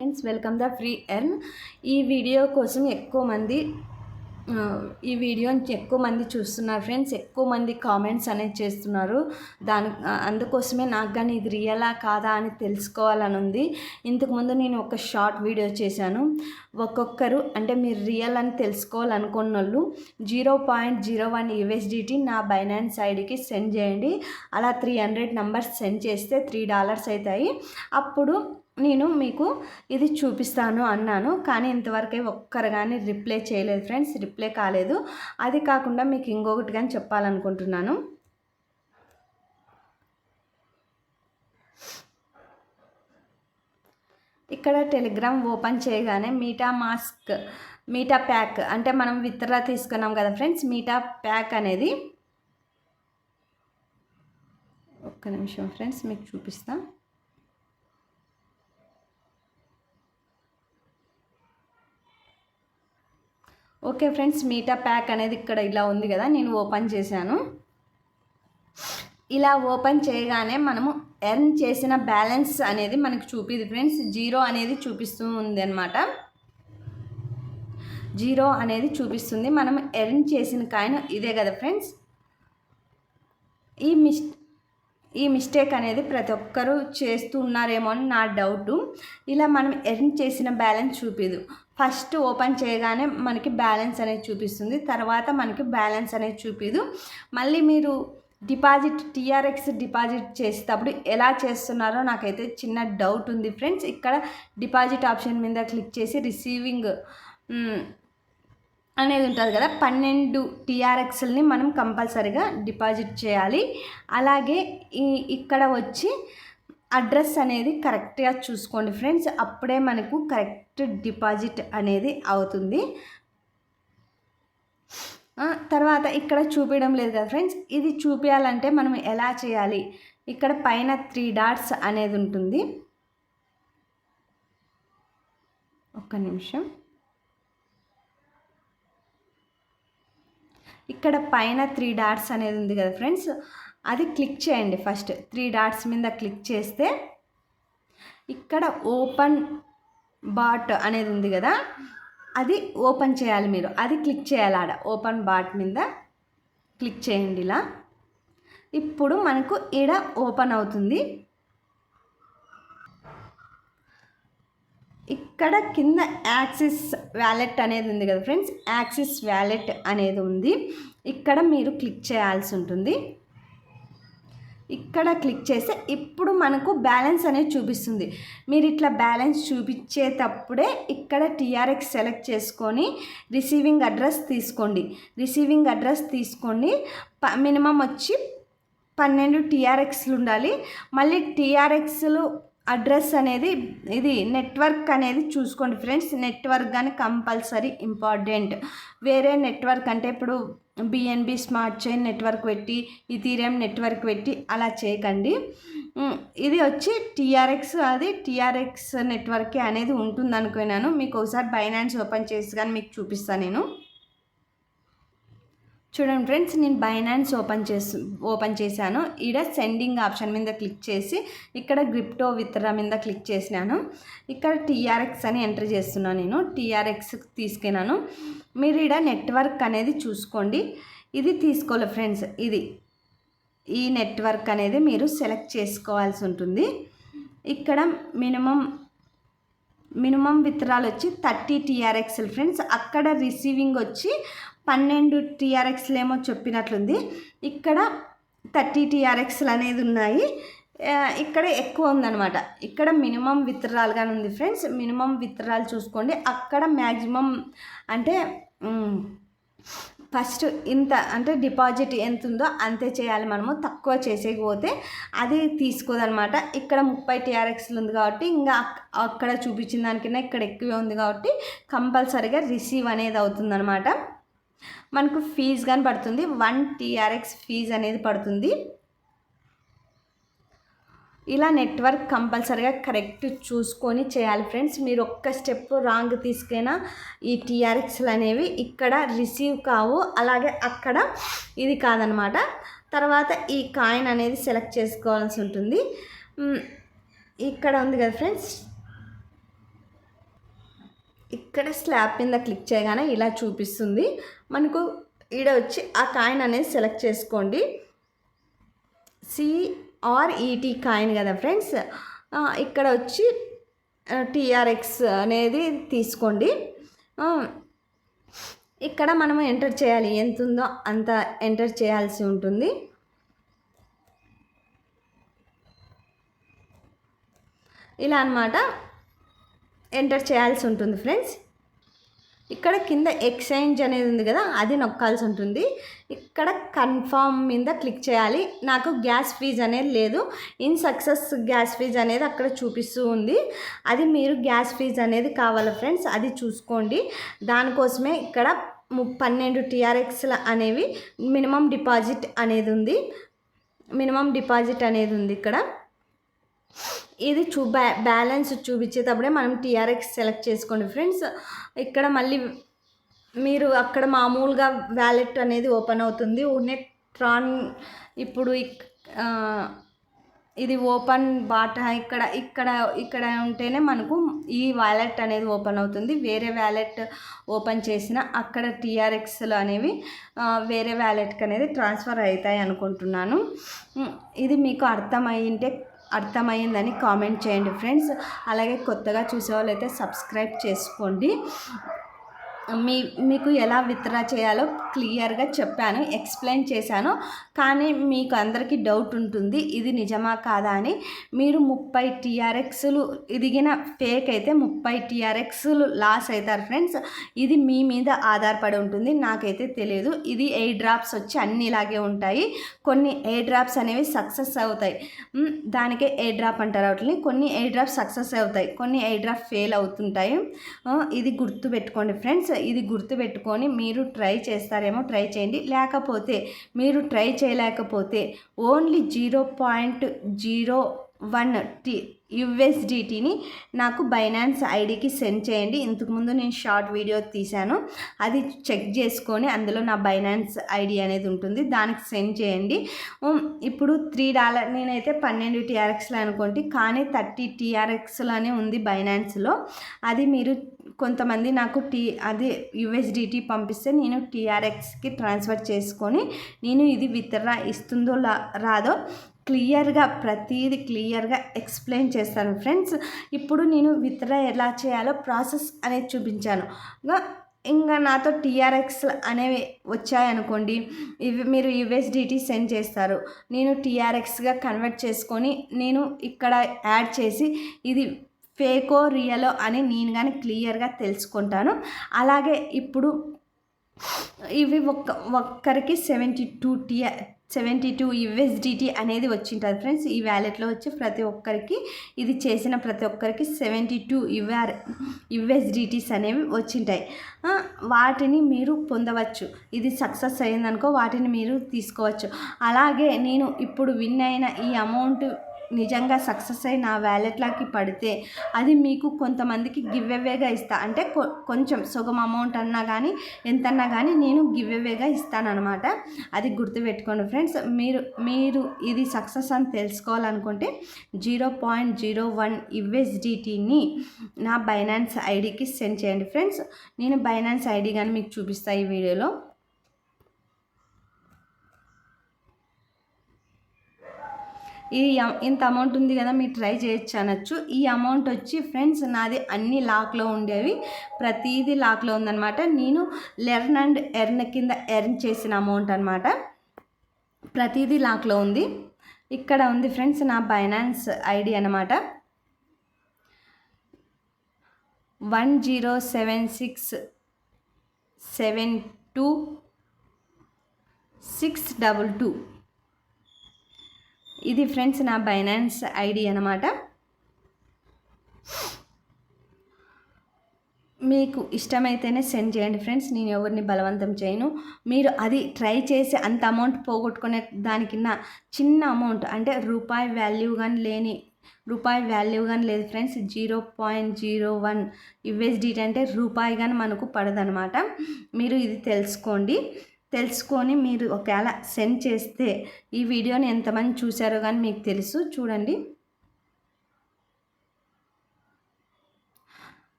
Friends welcome the free earn. ఈ video కోసం ఎక్కువ మంది ఈ వీడియోని ఎక్కువ మంది చూస్తున్నారు ఫ్రెండ్స్. ఎక్కువ మంది కామెంట్స్ అనేది చేస్తున్నారు. దాని అందుకోసమే నాకు కానీ ఇది రియలా కాదా అని తెలుసుకోవాలని ఉంది. ఇంతకుముందు నేను ఒక షార్ట్ వీడియో చేశాను. ఒక్కొక్కరు అంటే మీరు రియల్ అని తెలుసుకోవాలనుకున్న వాళ్ళు zero point zero one USDT నా బైనాన్స్ ఐడికి సెండ్ చేయండి. అలా త్రీ హండ్రెడ్ నంబర్స్ సెండ్ చేస్తే త్రీ డాలర్స్ అవుతాయి. అప్పుడు నేను మీకు ఇది చూపిస్తాను అన్నాను. కానీ ఇంతవరకే ఒక్కరు కానీ రిప్లై చేయలేదు ఫ్రెండ్స్. రిప్లై కాలేదు. అది కాకుండా మీకు ఇంకొకటి కానీ చెప్పాలనుకుంటున్నాను. ఇక్కడ టెలిగ్రామ్ ఓపెన్ చేయగానే మీటా మాస్క్ మీటా ప్యాక్ అంటే మనం విత్డ్రా తీసుకున్నాం కదా ఫ్రెండ్స్. మీటా ప్యాక్ అనేది ఒక్క నిమిషం ఫ్రెండ్స్ మీకు చూపిస్తాను ఓకే ఫ్రెండ్స్ మీటా ప్యాక్ అనేది ఇక్కడ ఇలా ఉంది కదా నేను ఓపెన్ చేశాను. ఇలా ఓపెన్ చేయగానే మనము ఎర్న్ చేసిన బ్యాలెన్స్ అనేది మనకు చూపిది ఫ్రెండ్స్. జీరో అనేది చూపిస్తూ ఉంది అనమాట జీరో అనేది చూపిస్తుంది. మనం ఎర్న్ చేసిన కాయిన్ ఇదే కదా ఫ్రెండ్స్. ఈ మిస్ ఈ మిస్టేక్ అనేది ప్రతి ఒక్కరూ చేస్తూ ఉన్నారేమో అని నా డౌటు. ఇలా మనం ఎర్న్ చేసిన బ్యాలెన్స్ చూపిదు. ఫస్ట్ ఓపెన్ చేయగానే మనకి బ్యాలెన్స్ అనేది చూపిస్తుంది. తర్వాత మనకి బ్యాలెన్స్ అనేది చూపిదు. మళ్ళీ మీరు డిపాజిట్ టీఆర్ఎక్స్ డిపాజిట్ చేసేటప్పుడు ఎలా చేస్తున్నారో నాకైతే చిన్న డౌట్ ఉంది ఫ్రెండ్స్. ఇక్కడ డిపాజిట్ ఆప్షన్ మీద క్లిక్ చేసి రిసీవింగ్ అనేది ఉంటుంది కదా. పన్నెండు టీఆర్ఎక్స్ని మనం కంపల్సరీగా డిపాజిట్ చేయాలి. అలాగే ఈ ఇక్కడ వచ్చి అడ్రస్ అనేది కరెక్ట్గా చూసుకోండి ఫ్రెండ్స్. అప్పుడే మనకు కరెక్ట్ డిపాజిట్ అనేది అవుతుంది. తర్వాత ఇక్కడ చూపించడం లేదు కదా ఫ్రెండ్స్. ఇది చూపించాలంటే మనం ఎలా చేయాలి? ఇక్కడ పైన త్రీ డాట్స్ అనేది ఉంటుంది. ఒక్క నిమిషం. ఇక్కడ పైన త్రీ డాట్స్ అనేది ఉంది కదా ఫ్రెండ్స్. అది క్లిక్ చేయండి ఫస్ట్. త్రీ డాట్స్ మీద క్లిక్ చేస్తే ఇక్కడ ఓపెన్ బాట్ అనేది ఉంది కదా అది ఓపెన్ చేయాలి మీరు. అది క్లిక్ చేయాలి ఆడ. ఓపెన్ బాట్ మీద క్లిక్ చేయండి ఇలా. ఇప్పుడు మనకు ఈడ ఓపెన్ అవుతుంది. ఇక్కడ కింద యాక్సిస్ వ్యాలెట్ అనేది ఉంది కదా ఫ్రెండ్స్. యాక్సిస్ వ్యాలెట్ అనేది ఉంది. ఇక్కడ మీరు క్లిక్ చేయాల్సి ఉంటుంది. ఇక్కడ క్లిక్ చేస్తే ఇప్పుడు మనకు బ్యాలెన్స్ అనేది చూపిస్తుంది. మీరు ఇట్లా బ్యాలెన్స్ చూపించేటప్పుడే ఇక్కడ టీఆర్ఎక్స్ సెలెక్ట్ చేసుకొని రిసీవింగ్ అడ్రస్ తీసుకోండి. రిసీవింగ్ అడ్రస్ తీసుకోండి. ప మినిమం వచ్చి పన్నెండు టీఆర్ఎక్స్లు ఉండాలి. మళ్ళీ టీఆర్ఎక్స్లు అడ్రస్ అనేది ఇది నెట్వర్క్ అనేది చూసుకోండి ఫ్రెండ్స్. నెట్వర్క్ కానీ కంపల్సరీ ఇంపార్టెంట్. వేరే నెట్వర్క్ అంటే ఇప్పుడు బిఎన్బి స్మార్ట్ చైన్ నెట్వర్క్ పెట్టి ఇథీరియం నెట్వర్క్ పెట్టి అలా చేయకండి. ఇది వచ్చి టీఆర్ఎక్స్ అది టీఆర్ఎక్స్ నెట్వర్క్ అనేది ఉంటుంది అనుకున్నాను మీకు ఒకసారి బైనాన్స్ ఓపెన్ చేసి కానీ మీకు చూపిస్తాను నేను. చూడండి ఫ్రెండ్స్ నేను బైనాన్స్ ఓపెన్ చేసి ఓపెన్ చేశాను. ఈడ సెండింగ్ ఆప్షన్ మీద క్లిక్ చేసి ఇక్కడ గ్రిప్టో విత్రా మీద క్లిక్ చేసినాను. ఇక్కడ టీఆర్ఎక్స్ అని ఎంటర్ చేస్తున్నాను నేను. టీఆర్ఎక్స్ తీసుకున్నాను మీరు ఈడ నెట్వర్క్ అనేది చూసుకోండి. ఇది తీసుకోవాలి ఫ్రెండ్స్ ఇది. ఈ నెట్వర్క్ అనేది మీరు సెలెక్ట్ చేసుకోవాల్సి ఉంటుంది. ఇక్కడ మినిమం మినిమం విత్రాలు వచ్చి థర్టీ టీఆర్ఎక్స్ ఫ్రెండ్స్. అక్కడ రిసీవింగ్ వచ్చి పన్నెండు టీఆర్ఎక్స్లు ఏమో చెప్పినట్లుంది. ఇక్కడ థర్టీ టీఆర్ఎక్స్లు అనేది ఉన్నాయి. ఇక్కడ ఎక్కువ ఉందన్నమాట. ఇక్కడ మినిమం విత్డ్రాల్గానే ఉంది ఫ్రెండ్స్. మినిమం విత్డ్రాల్ చూసుకోండి. అక్కడ మ్యాక్సిమం అంటే ఫస్ట్ ఇంత అంటే డిపాజిట్ ఎంత ఉందో అంతే చేయాలి మనము. తక్కువ చేసేకపోతే అది తీసుకోదనమాట ఇక్కడ ముప్పై టీఆర్ఎక్స్లు ఉంది కాబట్టి ఇంకా అక్కడ చూపించిన దానికన్నా ఇక్కడ ఎక్కువే ఉంది కాబట్టి కంపల్సరీగా రిసీవ్ అనేది అవుతుందన్నమాట. మనకు ఫీజు కానీ పడుతుంది. వన్ టీఆర్ఎక్స్ ఫీజు అనేది పడుతుంది. ఇలా నెట్వర్క్ కంపల్సరీగా కరెక్ట్ చూసుకొని చేయాలి ఫ్రెండ్స్ మీరు ఒక్క స్టెప్ రాంగ్ తీసుకైనా ఈ టీఆర్ఎక్స్లు అనేవి ఇక్కడ రిసీవ్ కావు. అలాగే అక్కడ ఇది కాదనమాట. తర్వాత ఈ కాయిన్ అనేది సెలెక్ట్ చేసుకోవాల్సి ఉంటుంది. ఇక్కడ ఉంది కదా ఫ్రెండ్స్ ఇక్కడ స్లాబ్ కింద క్లిక్ చేయగానే ఇలా చూపిస్తుంది. మనకు ఈడ వచ్చి ఆ కాయిన్ అనేది సెలెక్ట్ చేసుకోండి. సిఆర్ఈటీ కాయిన్ కదా ఫ్రెండ్స్? ఇక్కడ వచ్చి టీఆర్ఎక్స్ అనేది తీసుకోండి. ఇక్కడ మనం ఎంటర్ చేయాలి. ఎంత ఉందో అంత ఎంటర్ చేయాల్సి ఉంటుంది. ఇలా అన్నమాట. ఎంటర్ చేయాల్సి ఉంటుంది ఫ్రెండ్స్ ఇక్కడ కింద ఎక్స్చేంజ్ అనేది ఉంది కదా అది నొక్కాల్సి ఉంటుంది. ఇక్కడ కన్ఫామ్ మీద క్లిక్ చేయాలి. నాకు గ్యాస్ ఫీజ్ అనేది లేదు. ఇన్ సక్సెస్ గ్యాస్ ఫీజ్ అనేది అక్కడ చూపిస్తూ ఉంది. అది మీరు గ్యాస్ ఫీజ్ అనేది కావాలి ఫ్రెండ్స్ అది చూసుకోండి. దానికోసమే ఇక్కడ ము- పన్నెండు టీఆర్ఎక్స్ల అనేవి మినిమం డిపాజిట్ అనేది ఉంది. మినిమం డిపాజిట్ అనేది ఉంది ఇక్కడ. ఇది చూ బ్యా బ్యాలెన్స్ చూపించేటప్పుడే మనం టీఆర్ఎక్స్ సెలెక్ట్ చేసుకోండి ఫ్రెండ్స్. ఇక్కడ మళ్ళీ మీరు అక్కడ మామూలుగా వ్యాలెట్ అనేది ఓపెన్ అవుతుంది. నెట్ ట్రాన్ ఇప్పుడు ఇక్- ఇది ఓపెన్ బాట ఇక్కడ ఇక్కడ ఇక్కడ ఉంటేనే మనకు ఈ వ్యాలెట్ అనేది ఓపెన్ అవుతుంది. వేరే వ్యాలెట్ ఓపెన్ చేసిన అక్కడ టీఆర్ఎక్స్లు అనేవి వేరే వ్యాలెట్కి అనేది ట్రాన్స్ఫర్ అవుతాయి అనుకుంటున్నాను. ఇది మీకు అర్థమైంటే అర్థమైందని కామెంట్ చేయండి ఫ్రెండ్స్. అలాగే కొత్తగా చూసేవాళ్ళైతే సబ్స్క్రైబ్ చేసుకోండి. మీ మీకు ఎలా విత్డ్రా చేయాలో క్లియర్గా చెప్పాను ఎక్స్ప్లెయిన్ చేశాను. కానీ మీకు అందరికీ డౌట్ ఉంటుంది ఇది నిజమా కాదా అని. మీరు ముప్పై టీఆర్ఎక్స్లు ఇదిగిన ఫేక్ అయితే ముప్పై టీఆర్ఎక్స్లు లాస్ అవుతారు ఫ్రెండ్స్ ఇది మీ మీద ఆధారపడి ఉంటుంది నాకైతే తెలియదు. ఇది ఎయిర్ డ్రాప్స్ వచ్చి అన్ని ఇలాగే ఉంటాయి. కొన్ని ఎయిర్ డ్రాప్స్ అనేవి సక్సెస్ అవుతాయి. దానికే ఎయిర్ డ్రాప్ అంటారు వాటిని. కొన్ని ఎయిర్ డ్రాప్స్ సక్సెస్ అవుతాయి కొన్ని ఎయిర్ డ్రాప్ ఫెయిల్ అవుతుంటాయి. ఇది గుర్తు పెట్టుకోండి ఫ్రెండ్స్ ఇది గుర్తుపెట్టుకొని మీరు ట్రై చేస్తారేమో ట్రై చేయండి. లేకపోతే మీరు ట్రై చేయలేకపోతే only zero point zero one T యుఎస్డిటీని నాకు బైనాన్స్ ఐడికి సెండ్ చేయండి. ఇంతకుముందు నేను షార్ట్ వీడియో తీశాను. అది చెక్ చేసుకొని అందులో నా బైనాన్స్ ఐడి అనేది ఉంటుంది. దానికి సెండ్ చేయండి. ఇప్పుడు త్రీ డాలర్ నేనైతే పన్నెండు టీఆర్ఎక్స్లు అనుకోండి. కానీ థర్టీ టీఆర్ఎక్స్లోనే ఉంది బైనాన్స్లో. అది మీరు కొంతమంది నాకు టీ అదే యుఎస్డిటీ పంపిస్తే నేను టీఆర్ఎక్స్కి ట్రాన్స్ఫర్ చేసుకొని నేను ఇది విత్డ్రా ఇస్తుందో రాదో క్లియర్గా ప్రతిదీ క్లియర్గా ఎక్స్ప్లెయిన్ చేస్తాను ఫ్రెండ్స్. ఇప్పుడు నేను విత్డ్రా ఎలా చేయాలో ప్రాసెస్ అనేది చూపించాను. ఇంకా ఇంకా నాతో టీఆర్ఎక్స్ అనేవి వచ్చాయనుకోండి ఇవి మీరు యుఎస్డిటీ సెండ్ చేస్తారు. నేను టీఆర్ఎక్స్గా కన్వర్ట్ చేసుకొని నేను ఇక్కడ యాడ్ చేసి ఇది ఫేకో రియలో అని నేను కానీ క్లియర్గా తెలుసుకుంటాను. అలాగే ఇప్పుడు ఇవి ఒక్క ఒక్కరికి seventy two T seventy two USDT అనేది వచ్చింటుంది ఫ్రెండ్స్. ఈ వ్యాలెట్లో వచ్చి ప్రతి ఒక్కరికి ఇది చేసిన ప్రతి ఒక్కరికి సెవెంటీ టూ యుఆర్ యుఎస్డిటీస్ అనేవి వచ్చింటాయి. వాటిని మీరు పొందవచ్చు. ఇది సక్సెస్ అయిందనుకో వాటిని మీరు తీసుకోవచ్చు. అలాగే నేను ఇప్పుడు విన్ అయిన ఈ అమౌంట్ నిజంగా సక్సెస్ అయి నా వ్యాలెట్లోకి పడితే అది మీకు కొంతమందికి గివ్ అవేగా ఇస్తా. అంటే కొ- కొంచెం సగం అమౌంట్ అన్నా కానీ ఎంతన్నా కానీ నేను గివ్ అవేగా ఇస్తానమాట అది గుర్తుపెట్టుకోండి ఫ్రెండ్స్. మీరు మీరు ఇది సక్సెస్ అని తెలుసుకోవాలనుకుంటే జీరో పాయింట్ జీరో వన్ యుఎస్డిటీని నా బైనాన్స్ ఐడికి సెండ్ చేయండి ఫ్రెండ్స్. నేను బైనాన్స్ ఐడి కానీ మీకు చూపిస్తాను ఈ వీడియోలో. ఈ ఇంత అమౌంట్ ఉంది కదా మీరు ట్రై చేయొచ్చు అనొచ్చు. ఈ అమౌంట్ వచ్చి ఫ్రెండ్స్ నాది అన్ని లాక్లో ఉండేవి. ప్రతిదీ లాక్లో ఉందన్నమాట. నేను లెర్న్ అండ్ ఎర్న్ కింద ఎర్న్ చేసిన అమౌంట్ అనమాట ప్రతిదీ లాక్లో ఉంది. ఇక్కడ ఉంది ఫ్రెండ్స్ నా బైనాన్స్ ఐడి అనమాట one zero seven six seven two six double two ఇది ఫ్రెండ్స్ నా బైనాన్స్ ఐడి అనమాట మీకు ఇష్టమైతేనే సెండ్ చేయండి ఫ్రెండ్స్ నేను ఎవరిని బలవంతం చేయను. మీరు అది ట్రై చేసి అంత అమౌంట్ పోగొట్టుకునే దానికిన్న చిన్న అమౌంట్ అంటే రూపాయి వాల్యూ కానీ లేని రూపాయి వాల్యూ కానీ లేదు friends zero point zero one USDT అంటే రూపాయి కానీ మనకు పడదనమాట మీరు ఇది తెలుసుకోండి. తెలుసుకొని మీరు ఒకవేళ సెండ్ చేస్తే ఈ వీడియోని ఎంతమంది చూశారో కానీ మీకు తెలుసు. చూడండి.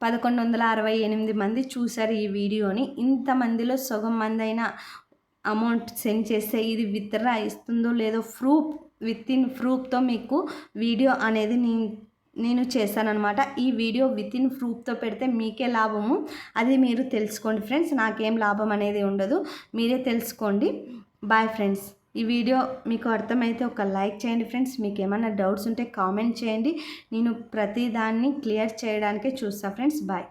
పదకొండు వందల అరవై ఎనిమిది మంది చూశారు ఈ వీడియోని. ఇంతమందిలో సగం మంది అయినా అమౌంట్ సెండ్ చేస్తే ఇది విత్డ్రా ఇస్తుందో లేదో ప్రూఫ్ విత్ ఇన్ ప్రూఫ్తో మీకు వీడియో అనేది నేను నేను చేశానమాట ఈ వీడియో విత్ ఇన్ ప్రూఫ్తో పెడితే మీకే లాభము. అది మీరు తెలుసుకోండి ఫ్రెండ్స్. నాకేం లాభం అనేది ఉండదు. మీరే తెలుసుకోండి. బాయ్ ఫ్రెండ్స్ ఈ వీడియో మీకు అర్థమైతే ఒక లైక్ చేయండి ఫ్రెండ్స్. మీకు ఏమైనా డౌట్స్ ఉంటే కామెంట్ చేయండి. నేను ప్రతిదాన్ని క్లియర్ చేయడానికే చూస్తాను ఫ్రెండ్స్. బాయ్